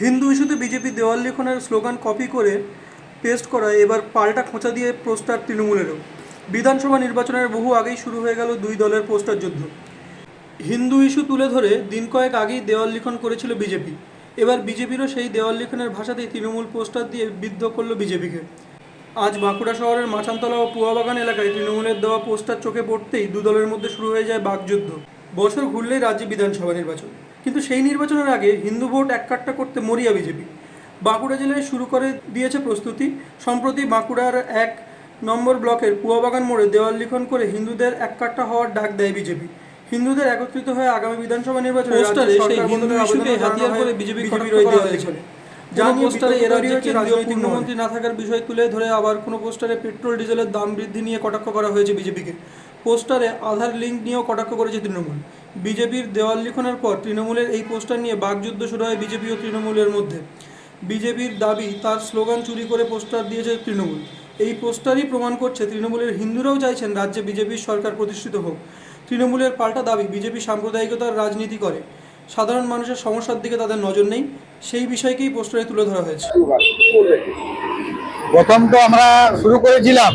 হিন্দু ইস্যুতে বিজেপি দেওয়াল লিখনের স্লোগান কপি করে পেস্ট করা এবার পাল্টা খোঁচা দিয়ে পোস্টার তৃণমূলেরও। বিধানসভা নির্বাচনের বহু আগেই শুরু হয়ে গেল দুই দলের পোস্টার যুদ্ধ। হিন্দু ইস্যু তুলে ধরে দিন কয়েক আগেই দেওয়াল লিখন করেছিল বিজেপি। এবার বিজেপিরও সেই দেওয়াল লিখনের ভাষাতেই তৃণমূল পোস্টার দিয়ে বিদ্ধ করল বিজেপিকে। আজ বাঁকুড়া শহরের মাচানতলা ও পুয়াবাগান এলাকায় তৃণমূলের দেওয়া পোস্টার চোখে পড়তেই দু দলের মধ্যে শুরু হয়ে যায় বাকযুদ্ধ। বছর ঘুরলেই রাজ্যে বিধানসভা নির্বাচন। কিন্তু সেই নির্বাচনের আগে হিন্দু ভোট এককাট্টা করতে মরিয়া বিজেপি। বাঁকুড়া জেলায় শুরু করে দিয়েছে প্রস্তুতি। সম্প্রতি বাঁকুড়ার এক নম্বর ব্লকের কুয়াবাগান মোড়ে দেওয়াল লিখন করে হিন্দুদের এককাট্টা হওয়ার ডাক দেয় বিজেপি। হিন্দুদের একত্রিত হয়ে আগামী বিধানসভা নির্বাচনে পোস্টারে সেই হিন্দু ইস্যুকে হাতিয়ার করে বিজেপি পোস্টারে এ বিতর্ক রাজ্যে তৈরি হয়েছে কেন্দ্রীয় পূর্ণমন্ত্রী না থাকার বিষয় তুলে ধরে আবার কোনো পোস্টারে পেট্রোল ডিজেলের দাম বৃদ্ধি নিয়ে কটাক্ষ করা হয়েছে বিজেপিকে। পোস্টারে আধার লিঙ্ক নিয়েও কটাক্ষ করেছে তৃণমূল। বিজেপির দেওয়াল লিখনের পর তৃণমূলের এই পোস্টার নিয়ে বাকযুদ্ধ শুরু হয় বিজেপি ও তৃণমূলের মধ্যে। বিজেপির দাবি, তার স্লোগান চুরি করে পোস্টার দিয়েছে তৃণমূল। এই পোস্টারই প্রমাণ করছে তৃণমূলের হিন্দুরাও চাইছেন রাজ্যে বিজেপির সরকার প্রতিষ্ঠিত হোক। তৃণমূলের পাল্টা দাবি, বিজেপি সাম্প্রদায়িকতার রাজনীতি করে। সাধারণ মানুষের সমস্যার দিকে তাদের নজর নেই, সেই বিষয়কেই পোস্টারে তুলে ধরা হয়েছে। প্রথম তো আমরা শুরু করেছিলাম।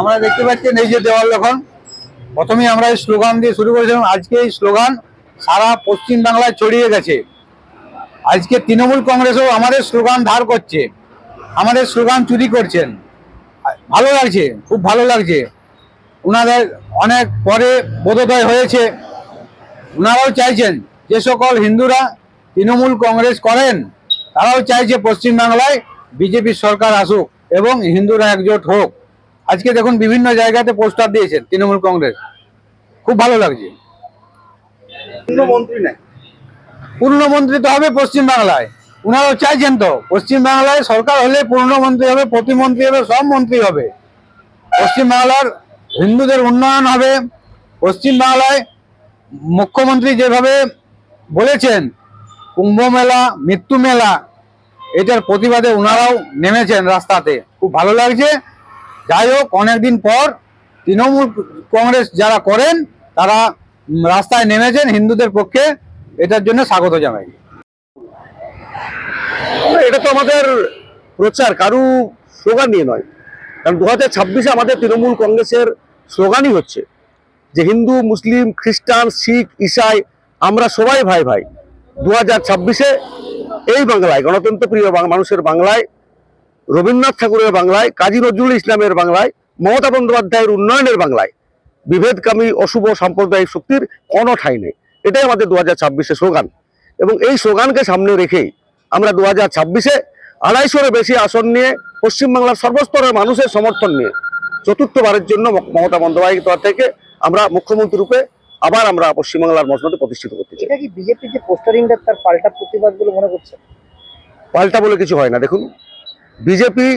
আমরা দেখতে পাচ্ছেন এই যে দেওয়াল যখন প্রথমেই আমরা এই স্লোগান দিয়ে শুরু করেছিলাম। আজকে এই স্লোগান সারা পশ্চিম বাংলায় ছড়িয়ে গেছে। আজকে তৃণমূল কংগ্রেসও আমাদের স্লোগান ধার করছে। আমাদের স্লোগান চুরি করছেন। ভালো লাগছে, খুব ভালো লাগছে। ওনাদের অনেক পরে বোধোদয় হয়েছে। ওনারাও চাইছেন যে সকল হিন্দুরা তৃণমূল কংগ্রেস করেন, তারাও চাইছে পশ্চিমবাংলায় বিজেপির সরকার আসুক এবং হিন্দুরা একজোট হোক। আজকে দেখুন বিভিন্ন জায়গাতে পোস্টার দিয়েছেন তৃণমূল কংগ্রেস। খুব ভালো লাগছে। মন্ত্রী পূর্ণমন্ত্রী তো হবে পশ্চিমবাংলায়। ওনারাও চাইছেন তো। পশ্চিমবাংলায় সরকার হলে পূর্ণমন্ত্রী হবে প্রতিমন্ত্রী হবে সব মন্ত্রী হবে। পশ্চিমবাংলার হিন্দুদের উন্নয়ন হবে। পশ্চিমবাংলায় মুখ্যমন্ত্রী যেভাবে বলেছেন কুম্ভ মেলা মৃত্যু মেলা এটার প্রতিবাদে ওনারাও নেমেছেন রাস্তাতে। খুব ভালো লাগছে। যাই হোক, অনেকদিন পর তৃণমূল কংগ্রেস যারা করেন, তারা রাস্তায় নেমেছেন হিন্দুদের পক্ষে। এটার জন্য স্বাগত জানাই। এটা তো আমাদের প্রচার, কারু স্লোগান নিয়ে নয়। কারণ দু হাজার ছাব্বিশে আমাদের তৃণমূল কংগ্রেসের স্লোগানই হচ্ছে যে হিন্দু, মুসলিম, খ্রিস্টান, শিখ ইসাই আমরা সবাই ভাই ভাই। দু হাজার ছাব্বিশে এই বাংলায়, গণতন্ত্র প্রিয় মানুষের বাংলায় রবীন্দ্রনাথ ঠাকুরের বাংলায় কাজী নজরুল ইসলামের বাংলায় মমতা বন্দ্যোপাধ্যায়ের উন্নয়নের বাংলায় বিভেদকামী অশুভ সাম্প্রদায়িক শক্তির কোনো ঠাঁই নেই এটাই আমাদের দু হাজার ছাব্বিশে স্লোগান। এবং এই স্লোগানকে সামনে রেখেই আমরা দু হাজার ছাব্বিশে আড়াইশোরও বেশি আসন নিয়ে পশ্চিমবাংলার সর্বস্তরের মানুষের সমর্থন নিয়ে চতুর্থবারের জন্য মমতা বন্দ্যোপাধ্যায় থেকে আমরা মুখ্যমন্ত্রী রূপে আবার আমরা পশ্চিমবাংলার মসনদে প্রতিষ্ঠিত করতে চাই। এটা কি বিজেপি যে পোস্টারিংটা তার পাল্টা প্রতিবাদ বলে মনে করছে? পাল্টা বলে কিছু হয় না দেখুন। বিজেপি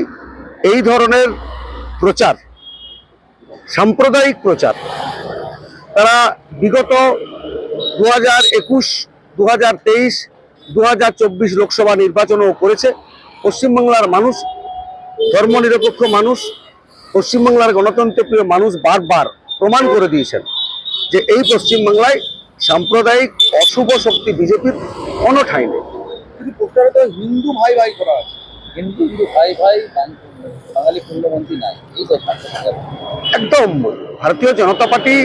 এই ধরনের প্রচার, সাম্প্রদায়িক প্রচার, তারা বিগত দু হাজার একুশ, দু হাজার তেইশ, দু হাজার চব্বিশ লোকসভা নির্বাচনও করেছে। পশ্চিমবাংলার মানুষ, ধর্মনিরপেক্ষ মানুষ, পশ্চিমবাংলার গণতন্ত্রপ্রিয় মানুষ বারবার প্রমাণ করে দিয়েছেন যে এই পশ্চিমবাংলায় সাম্প্রদায়িক অশুভ শক্তি বিজেপির কোনো ঠাঁই নেই হিন্দু ভাই ভাই করা আছে। হিন্দু হিন্দু ভাই ভাই, বাঙালি নাই। এই তো একদম, ভারতীয় জনতা পার্টি,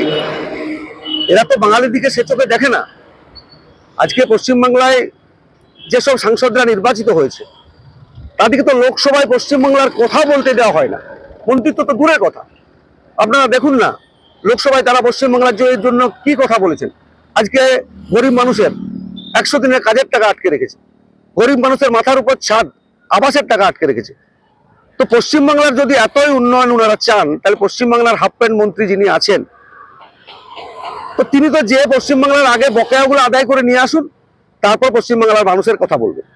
এরা তো বাঙালির দিকে সে চোখে দেখে না। আজকে পশ্চিমবাংলায় যেসব সাংসদরা নির্বাচিত হয়েছে, তাদেরকে তো লোকসভায় পশ্চিমবাংলার কথা বলতে দেওয়া হয় না। মন্ত্রিত্ব তো দূরের কথা। আপনারা দেখুন না, লোকসভায় তারা পশ্চিমবাংলার জয়ের জন্য কি কথা বলেছেন? আজকে গরিব মানুষের একশো দিনের কাজের টাকা আটকে রেখেছে। গরিব মানুষের মাথার উপর ছাদ। আবাসের টাকা আটকে রেখেছে। তো পশ্চিমবাংলার যদি এতই উন্নয়ন ওনারা চান, তাহলে পশ্চিমবাংলার হাফ প্যান্ট মন্ত্রী যিনি আছেন, তো তিনি তো যে পশ্চিমবাংলার আগে বকেয়াগুলো আদায় করে নিয়ে আসুন, তারপর পশ্চিমবাংলার মানুষের কথা বলবেন